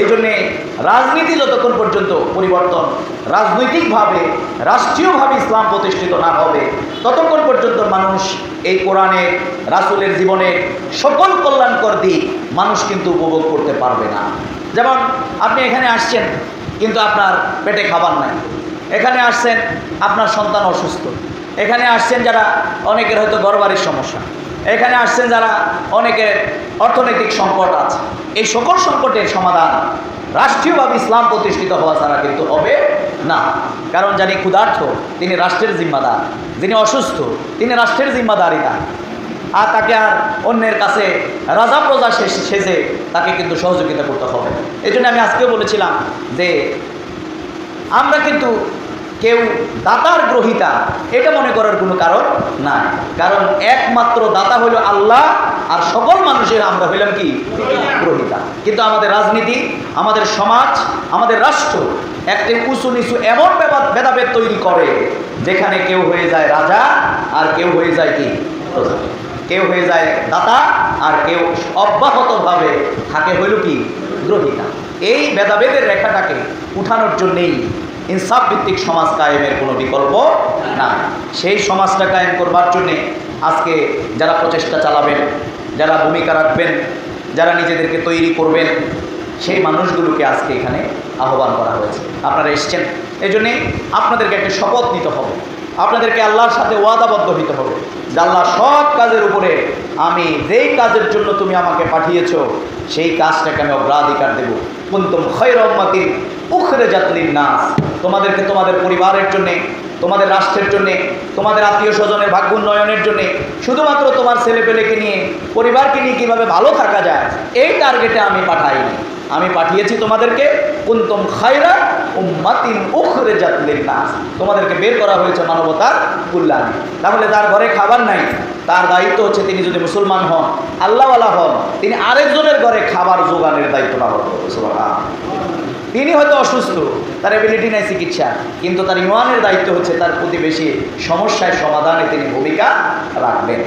এই জন্যে রাজনীতি যতক্ষণ পর্যন্ত পরিবর্তন রাজনৈতিকভাবে, রাষ্ট্রীয়ভাবে ইসলাম প্রতিষ্ঠিত না হবে, ততক্ষণ পর্যন্ত মানুষ এই কোরআনের, রাসুলের জীবনে সকল কল্যাণকর দিক মানুষ কিন্তু উপভোগ করতে পারবে না। যেমন আপনি এখানে আসছেন, কিন্তু আপনার পেটে খাবার নাই। এখানে আসছেন, আপনার সন্তান অসুস্থ। এখানে আসছেন যারা, অনেকের হয়তো ঘরবাড়ির সমস্যা। এখানে আসছেন যারা অনেকের অর্থনৈতিক সংকট আছে। এই সকল সংকটের সমাধান রাষ্ট্রীয়ভাবে ইসলাম প্রতিষ্ঠিত হওয়া ছাড়া কিন্তু হবে না। কারণ জানি ক্ষুধার্থ তিনি রাষ্ট্রের জিম্মাদার। যিনি অসুস্থ, তিনি রাষ্ট্রের জিম্মাদারিতা আর তাকে আর অন্যের কাছে রাজা প্রজা সেজে তাকে কিন্তু সহযোগিতা করতে হবে। এই আমি আজকেও বলেছিলাম যে আমরা কিন্তু কেউ দাতার গ্রহিতা, এটা মনে করার কোনো কারণ নাই। কারণ একমাত্র দাতা হলো আল্লাহ, আর সকল মানুষের আমরা হইলাম কি? গ্রহিতা। কিন্তু আমাদের রাজনীতি, আমাদের সমাজ, আমাদের রাষ্ট্র একটি উঁচু নিচু এমন ভেদাভেদ তৈরি করে, যেখানে কেউ হয়ে যায় রাজা, আর কেউ হয়ে যায় কি। কেউ হয়ে যায় দাতা আর কেউ অব্যাহতভাবে থাকে হইল কি? গ্রহিতা। এই ভেদাভেদের রেখাটাকে উঠানোর জন্যেই ইনসাফ ভিত্তিক সমাজ কায়েমের কোনো বিকল্প না সেই সমাজটা কায়েম করবার জন্যে আজকে যারা প্রচেষ্টা চালাবেন, যারা ভূমিকা রাখবেন, যারা নিজেদেরকে তৈরি করবেন, সেই মানুষগুলোকে আজকে এখানে আহ্বান করা হয়েছে। আপনারা এসছেন। এই জন্যে আপনাদেরকে একটা শপথ নিতে হবে। আপনাদেরকে আল্লাহর সাথে ওয়াদাবদ্ধ হইতে হবে যে আল্লাহ সব কাজের উপরে আমি যেই কাজের জন্য তুমি আমাকে পাঠিয়েছ, সেই কাজটাকে আমি অগ্রাধিকার দেব। কুন্তম খৈরম্মাতির উখরে জাতলির নাস তোমাদেরকে তোমাদের পরিবারের জন্যে, তোমাদের রাষ্ট্রের জন্যে, তোমাদের আত্মীয় স্বজনের ভাগ্য উন্নয়নের জন্যে, শুধুমাত্র তোমার ছেলেপেলেকে নিয়ে, পরিবারকে নিয়ে কীভাবে ভালো থাকা যায়, এই টার্গেটে আমি পাঠাইনি। আমি পাঠিয়েছি তোমাদেরকে, কুন্তম খায়রা উম্মাতিন উখরে জাতলির নাস তোমাদেরকে বের করা হয়েছে মানবতার কল্যাণে। তাহলে তার ঘরে খাবার নাই, তার দায়িত্ব হচ্ছে তিনি যদি মুসলমান হন, আল্লাহওয়ালা হন, তিনি আরেকজনের ঘরে খাবার জোগানের দায়িত্ব পালন তিনি হয়তো অসুস্থ, তার এবিলিটি নাই চিকিৎসা, কিন্তু তার ইমানের দায়িত্ব হচ্ছে তার প্রতিবেশী সমস্যায় সমাধানে তিনি ভূমিকা রাখবেন।